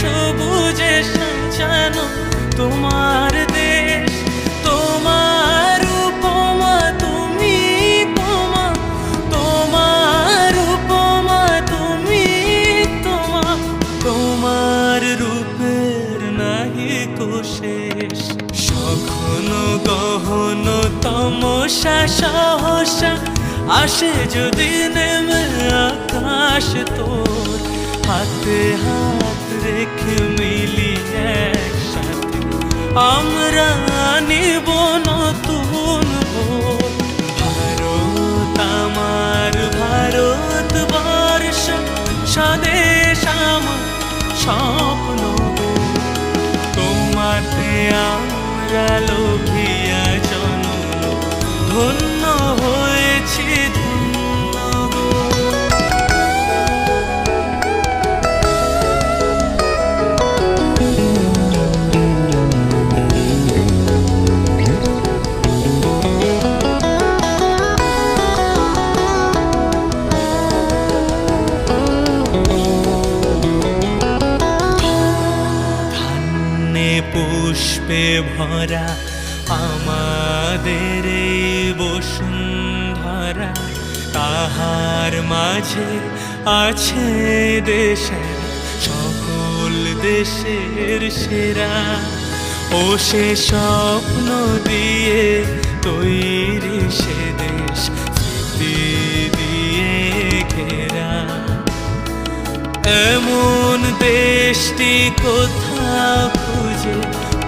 সবুজে সাজানো তোমার দেশ। তোমার উপমা তুমি তোমা, তোমার উপমা তুমি তোমা। তোমার রূপের নাহি কোশেষ সঘন গহন তমসা, সহসা আসে যদি নেমে আকাশ তোর। হাতে হাত রেখে মিলি একসাথে আমরা নিব নতুন ভোর ভারত আমার ভারত বর্ষ স্বদেশ আমার স্বপ্ন। তোমাতে আমরা লোভিয়া জনম ধন্য হয়েছি পুষ্পে ভরা আমাদের বসুন্ধরা। তাহার মাঝে আছে দেশের, সকল দেশের সেরা। ও সে স্বপ্ন দিয়ে তৈরি সে দেশ দিয়ে ঘেরা। এমন দেশটি কোথাও খুঁজে?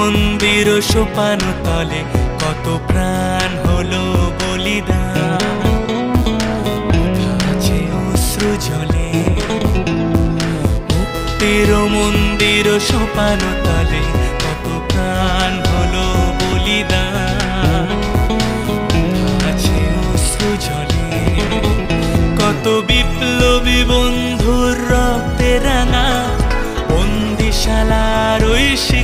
মন্দির সোপান তলে কত প্রাণ হলো বলিদান। জলে। মুক্তির মন্দির সোপান তলে কত প্রাণ হলো বলিদান। জলে। কত বিপ্লবী বন্ধুর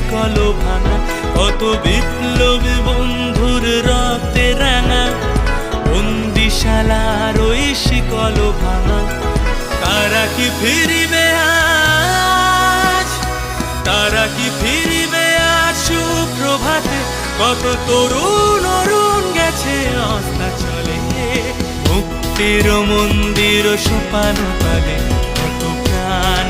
শিকল ভাঙা কত বিপ্লবী বন্ধুর রক্তে রাঙা। বন্দিশালার ওই শিকল ভাঙা। তারা কি ফিরিবে আজ? তারা কি ফিরিবে আজ সুপ্রভাতে? কত তরুণ অরুণ গেছে, অস্তা চলে মুক্তির মন্দির সোপান তলে কত প্রাণ